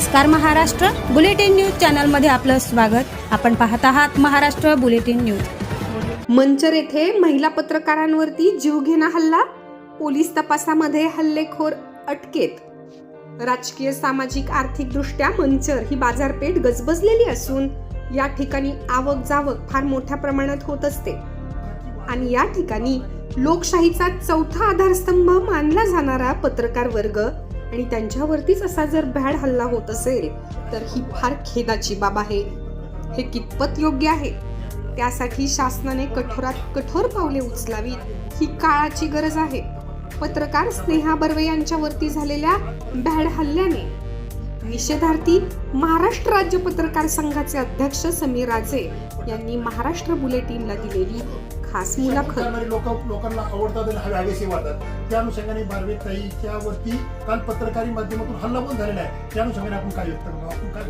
नमस्कार Maharashtra. Bulletin news चॅनलमध्ये आपलं स्वागत. आपण पाहत आहात महाराष्ट्र बुलेटिन न्यूज. मंचर येथे महिला पत्रकारांवरती जीवघेणा हल्ला? पोलीस तपासामध्ये हल्लेखोर अटकेत. राजकीय सामाजिक आर्थिक दृष्ट्या मंचर ही बाजारपेठ गजबजलेली असून या ठिकाणी आवक जावक फार मोठ्या प्रमाणात होत असते. आणि या ठिकाणी लोकशाहीचा चौथा आधारस्तंभ मानला जाणारा पत्रकार वर्ग आणि त्यांच्यावरतीच असा जर भॅड हल्ला होत असेल तर ही फार खेदाची बाब आहे. हे कितपत योग्य आहे? त्यासाठी शासनाने कठोरात कठोर पावले उचलावीत ही काळाची गरज आहे. पत्रकार स्नेहा बर्वे यांच्यावरती झालेल्या भॅड हल्ल्याने निषेधार्थी महाराष्ट्र राज्य पत्रकार संघाचे अध्यक्ष समीर राजे यांनी महाराष्ट्र बुलेटिनला दिलेली खास मुलाखत लोक लोकांना आवडतात आणि हवे हवेसे वाटतात त्या अनुषंगाने बारवे ताईच्या वरती काल पत्रकारी माध्यमातून हल्ला पण झालेला आहे. त्या अनुषंगाने आपण काय व्यक्त करतो आपण काय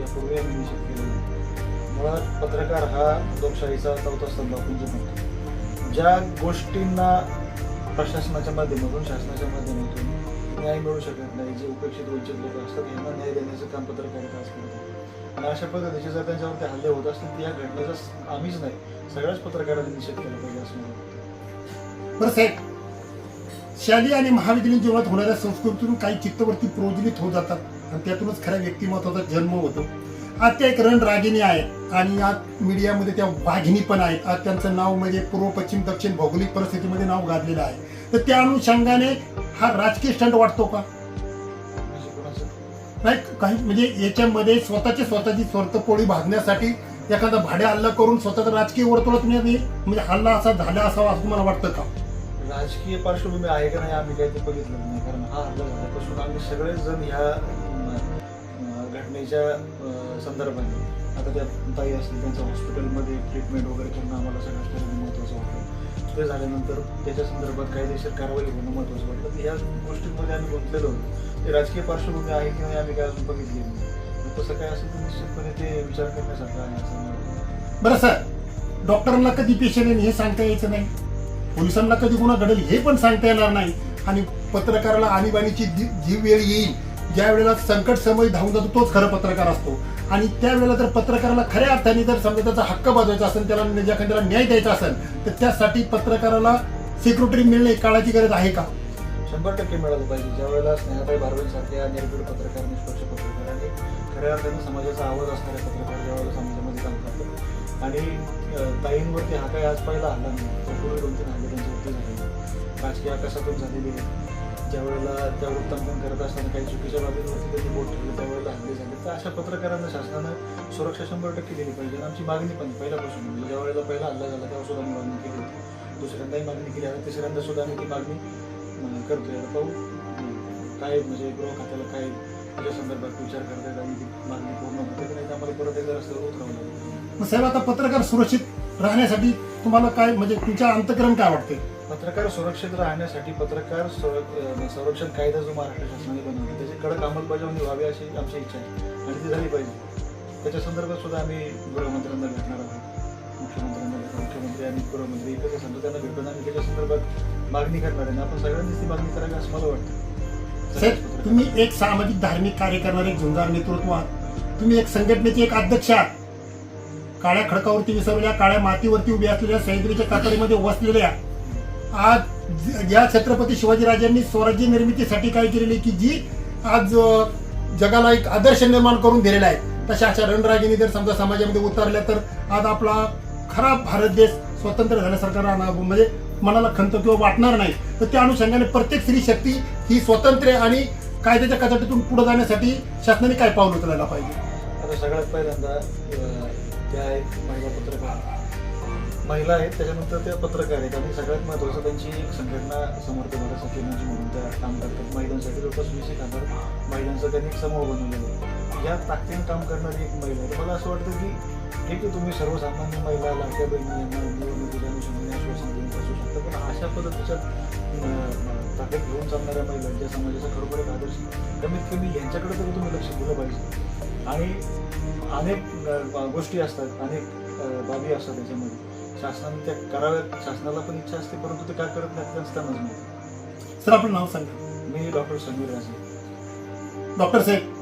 यापूर्वी आम्ही केलेलं मुळात पत्रकार हा लोकशाहीचा चौथा स्तंभ आपण जे म्हणतो ज्या गोष्टींना प्रशासनाच्या माध्यमातून शासनाच्या माध्यमातून न्याय मिळू शकत नाही जे उपेक्षित वंचित लोक असतात यांना न्याय देण्याचं काम पत्रकारिता आज करते आणि अशा पद्धतीचे जर त्यांच्यावरती हल्ले होत असतील तर या घटनेचा स- आम्हीच नाही. सगळ्याच पत्रकारांनी निषेध केला पाहिजे असं मला वाटतं. बरं साहेब शालेय आणि महाविद्यालयीन जीवनात होणाऱ्या संस्कृतीतून काही चित्तवरती प्रोज्वलित होत जातात आणि त्यातूनच खऱ्या व्यक्तिमत्वाचा जन्म होतो. आज त्या एक रणरागिणी आहेत आणि आज मीडियामध्ये त्या वाघिणी पण आहेत. आज त्यांचं नाव म्हणजे पूर्व पश्चिम दक्षिण भौगोलिक परिस्थितीमध्ये नाव गाजलेलं आहे. तर त्या अनुषंगाने हा राजकीय स्टंट वाटतो का? म्हणजे कोणाचं? नाही काही म्हणजे याच्यामध्ये स्वतःची स्वतःची स्वर्थपोळी भाजण्यासाठी एखादा भाड्या हल्ला करून स्वतःचा राजकीय वर्तुळात तुम्ही म्हणजे हल्ला असा झाला असावा असं तुम्हाला वाटतं का? राजकीय पार्श्वभूमी आहे का नाही आम्ही काही ते बघितलं नाही कारण हा हल्ला झाल्यापासून आम्ही सगळेजण ह्या अं, घटनेच्या अं, संदर्भाने आता त्या ताई असतील त्यांच्या हॉस्पिटलमध्ये ट्रीटमेंट वगैरे करणं आम्हाला सगळ्यात पहिल्यांदा महत्त्वाचं वाटतं ते झाल्यानंतर त्याच्या संदर्भात कायदेशीर कारवाई होणं महत्त्वाचं वाटतं तर ह्या गोष्टींमध्ये आम्ही गुंतलेलो होतो ते राजकीय पार्श्वभूमी आहे की नाही आम्ही काय अजून बघितली नाही. बर काय असेल तर निश्चितपणे ते विचार करण्यासारखं आहे असं मला वाटतं. बरं सर. डॉक्टरांना कधी पेशंट येईल हे सांगता यायचं नाही. पोलिसांना कधी गुन्हा घडेल हे पण सांगता येणार नाही. आणि पत्रकाराला आणीबाणीची जी जी वेळ येईल ज्या वेळेला संकट समय धावून जातो तोच खरं पत्रकार असतो. आणि त्यावेळेला जर पत्रकाराला खऱ्या अर्थाने जर समजा त्याचा हक्क बाजवायचा असेल त्याला ज्या त्याला न्याय द्यायचा असेल तर त्यासाठी पत्रकाराला सेक्रेटरी मिळणे काळाची गरज आहे का? शंभर टक्के मिळालं पाहिजे. ज्या वेळेला स्नेहाताई बारवेंसारख्या निर्भीड पत्रकार निष्पक्ष पत्रकार आणि खऱ्या अर्थाने समाजाचा आवाज असणारे पत्रकार ज्या वेळेला समाजामध्ये काम करतात. आणि ताईंवरती हा काही आज पहिला हल्ला नाही. त्यापूर्वी दोन तीन हल्ले त्यांच्यावरती झाले राजकीय आकाशातून झालेली. आहे ज्या वेळेला त्या वृत्तांकन करत असताना काही चुकीच्या बाबींवरती त्यांनी बोट ठेवलं त्यावेळेला हल्ले झाले. तर अशा पत्रकारांना शासनानं सुरक्षा शंभर टक्के दिली पाहिजे. आमची मागणी पण पहिल्यापासून म्हणजे ज्या वेळेला पहिला हल्ला झाला तेव्हा सुद्धा मागणी केली होती. दुसऱ्यांदाही मागणी केली आहे. तिसऱ्यांदा सुद्धा आम्ही ती मागणी करतोय. आता पाहू. काय म्हणजे गृह खात्याला काय त्याच्या संदर्भात विचार करतायत आणि ती मागणी पूर्ण होते की नाही आम्हाला परत एकदा रस्त्यावर उतरावं लागेल मग साहेब आता पत्रकार सुरक्षित राहण्यासाठी तुम्हाला काय म्हणजे तुमच्या अंतकरण काय वाटते पत्रकार सुरक्षित राहण्यासाठी पत्रकार संरक्षण कायदा जो महाराष्ट्र शासनाने बनवला त्याची कडक अंमलबजावणी व्हावी अशी आमची इच्छा आहे. आणि ती झाली पाहिजे. त्याच्या संदर्भात सुद्धा आम्ही गृहमंत्र्यांना भेटणार आहोत. मुख्यमंत्र्यांना भेटणार मुख्यमंत्री आणि गृहमंत्री त्यांना भेटून आम्ही त्याच्या संदर्भात मागणी करणार आहे. आपण सगळ्यांनीच ती मागणी करावी असं मला वाटतं. तुम्ही एक सामाजिक धार्मिक कार्य करणारे एक झुंजार नेतृत्व आहात. तुम्ही एक संघटनेचे एक अध्यक्ष आहात. काळ्या खडकावरती विसरलेल्या काळ्या मातीवरती उभ्या असलेल्या सह्याद्रीच्या कातडीमध्ये वसलेल्या. आज या छत्रपती शिवाजीराजांनी स्वराज्य निर्मितीसाठी काय केलेली की जी आज जगाला एक आदर्श निर्माण करून दिलेला आहे. तशा अशा रणरागिनी जर समजा समाजामध्ये उतरल्या तर आज आपला खरा भारत देश स्वतंत्र झाल्यासारखा राहणार म्हणजे मनाला खंत किंवा वाटणार नाही. तर त्या अनुषंगाने प्रत्येक स्त्री शक्ती ही स्वतंत्र आणि कायद्याच्या कचाटीतून पुढे जाण्यासाठी शासनाने काय पाऊल उचलायला पाहिजे? आता सगळ्यात पहिल्यांदा त्या एक महिला पत्रकार महिला आहेत त्याच्यानंतर त्या पत्रकार आहेत. आणि सगळ्यात महत्त्वाचं त्यांची एक संघटना समर्थन भारत म्हणून त्या काम करतात महिलांसाठी जवळपास वीस एक हजार महिलांचा त्यांनी एक समूह बनवलेला या ताकदीने काम करणारी एक महिला आहे. मला असं वाटतं की ठीक आहे तुम्ही सर्वसामान्य महिला लाडक्या बहिणी यांना निवडणुकीच्या अनुषंगाने आश्वासन देऊन असू शकता. पण अशा पद्धतीच्या ताकद घेऊन चालणाऱ्या महिला ज्या समाजाचा खरोखर एक आदर्श कमीत कमी यांच्याकडे तरी तुम्ही लक्ष दिलं पाहिजे. आणि अनेक गोष्टी असतात अनेक बाबी असतात त्याच्यामध्ये. शासनाने त्या कराव्यात शासनाला पण इच्छा असते परंतु ते काय करत नाहीत ते असतानाच नाही सर आपलं नाव सांगा. मी डॉक्टर समीर राजे. डॉक्टर साहेब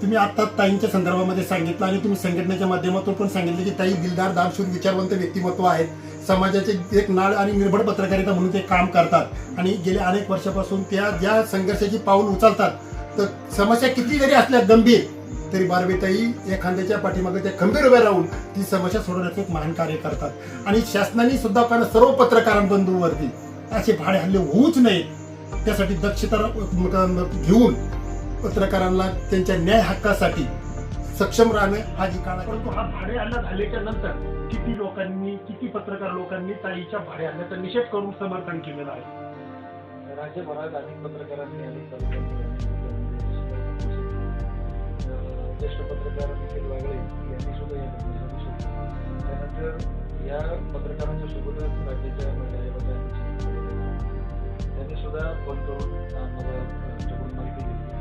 तुम्ही आता ताईंच्या संदर्भामध्ये सांगितलं आणि तुम्ही संघटनेच्या माध्यमातून पण सांगितलं की ताई दिलदार दानशूर विचारवंत व्यक्तिमत्व आहेत. समाजाचे एक नाळ आणि निर्भड पत्रकारिता म्हणून ते काम करतात. आणि गेल्या अनेक वर्षापासून त्या ज्या संघर्षाची पाऊल उचलतात तर समस्या किती जरी असल्या गंभीर तरी बारबेताई एखाद्याच्या पाठीमागे त्या खंबीर उभ्या राहून ती समस्या सोडवण्याचं एक महान कार्य करतात. आणि शासनाने सुद्धा कारण सर्व पत्रकारांबंधूवरती असे भाडे हल्ले होऊच नये त्यासाठी दक्षता घेऊन पत्रकारांना त्यांच्या न्याय हक्कासाठी सक्षम राहणं हा जी काळा परंतु हा भाडे हल्ला झाल्याच्यानंतर किती लोकांनी किती पत्रकार लोकांनी ताईच्या भाडे हल्ल्याचा निषेध करून समर्थन केलेलं आहे? राज्यभरात अनेक पत्रकारांनी ज्येष्ठ पत्रकार निखिल वागळे यांनी सुद्धा या घटनेचा निषेध केला त्यानंतर या पत्रकारांच्या सोबतच राज्याच्या महिला त्यांनी सुद्धा फोन करून आम्हाला माहिती दिले.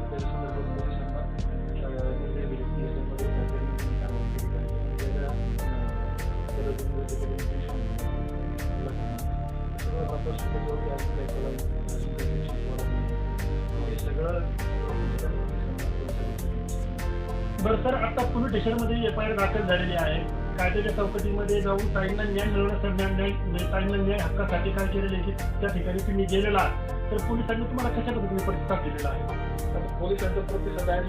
सगळं बरं सर आता पोलीस स्टेशनमध्ये एफ आय आर दाखल झालेली आहे. कायद्याच्या चौकटीमध्ये जाऊन ताईंना न्याय मिळवण्यासाठी न्याय ताईंना न्याय हक्कासाठी काय केलेलं आहे की त्या ठिकाणी तुम्ही गेलेला. तर पोलिसांनी तुम्हाला कशा पद्धतीने प्रतिसाद दिलेला आहे पोलिसांचा प्रतिसाद आहे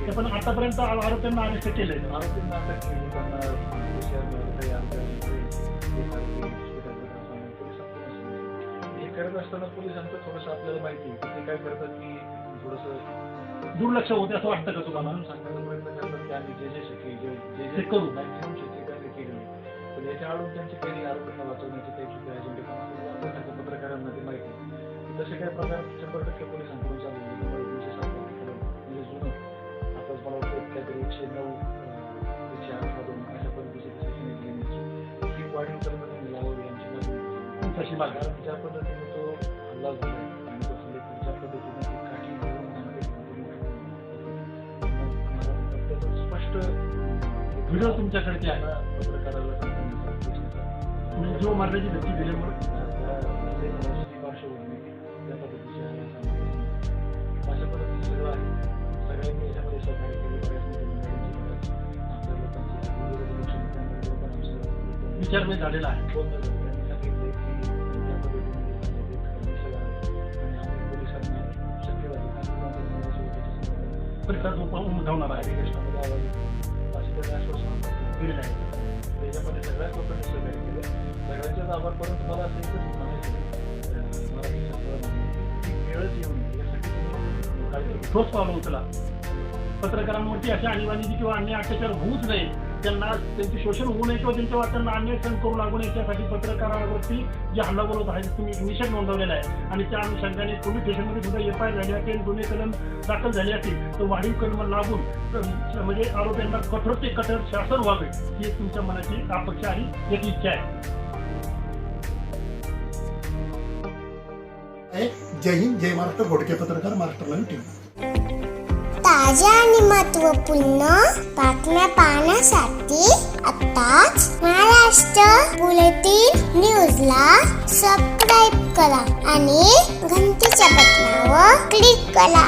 केलं. पण आतापर्यंत आरोपींना अरेस्ट केलंय आरोपींना आता केली त्यांना हे. हे करत असताना पोलिसांचं थोडंसं आपल्याला माहिती आहे की ते काय करतात की थोडंसं दुर्लक्ष होते असं वाटतं का तुम्हाला म्हणून प्रयत्न करतात की आम्ही जे जे शक्य जे जे ते जे करू. मॅक्झिमम केलं पण याच्या आडून त्यांचे काही आरोपींना वाचवण्याचे काही चुकी अजेंडे काम असतील आपल्यासारख्या पत्रकारांना ते माहिती. तसे काही प्रकार शंभर टक्के चालू दोनशे सात कलम म्हणजे जुनं आता मला वाटतं काहीतरी एकशे नऊ एकशे अठरा दोन अशा पद्धतीचे घेण्याची ही वाढीव मागणी तशी मागणी. ज्या पद्धतीने तो हल्ला झाला व्हिडिओ मित्रमंडळींची आहे म्हणजे जो विविध धक्की दिल्यामुळे विचार मी झालेला आहे. बोलणं झालं त्यांनी सांगितलं आहे. फील्ड आहे. त्याच्यामध्ये सगळ्याच लोकांनी सहकार्य केलं सगळ्यांच्याच आभार करून तुम्हाला असं एकच म्हणायचं आहे, वेळच येऊ यासाठी ठोस पावलं उचला. पत्रकारांवरती अशा आणीबाणीची किंवा अन्य अत्याचार होऊच नाही त्यांना त्यांचे शोषण होऊ नये किंवा त्यांच्या त्यांना अन्याय सहन करू लागू नये त्यासाठी पत्रकारावरती जे हल्ला बोलत आहे तुम्ही निषेध नोंदवलेला आहे. आणि त्या अनुषंगाने पोलीस स्टेशनमध्ये सुद्धा एफ आय आर झाली असेल गुन्हे कलम दाखल झाले असतील तर वाढीव कलम लागून म्हणजे आरोपींना कठोर ते कठोर शासन व्हावे ही तुमच्या मनाची अपेक्षा आणि एक इच्छा आहे. जय हिंद जय महाराष्ट्र घोडके पत्रकार महाराष्ट्र नवीन टीव्ही. ताज्या आणि महत्त्वपूर्ण बातम्या पाहण्यासाठी आताच महाराष्ट्र बुलेटिन न्यूजला सबस्क्राईब करा आणि घंटीच्या बटनावर क्लिक करा.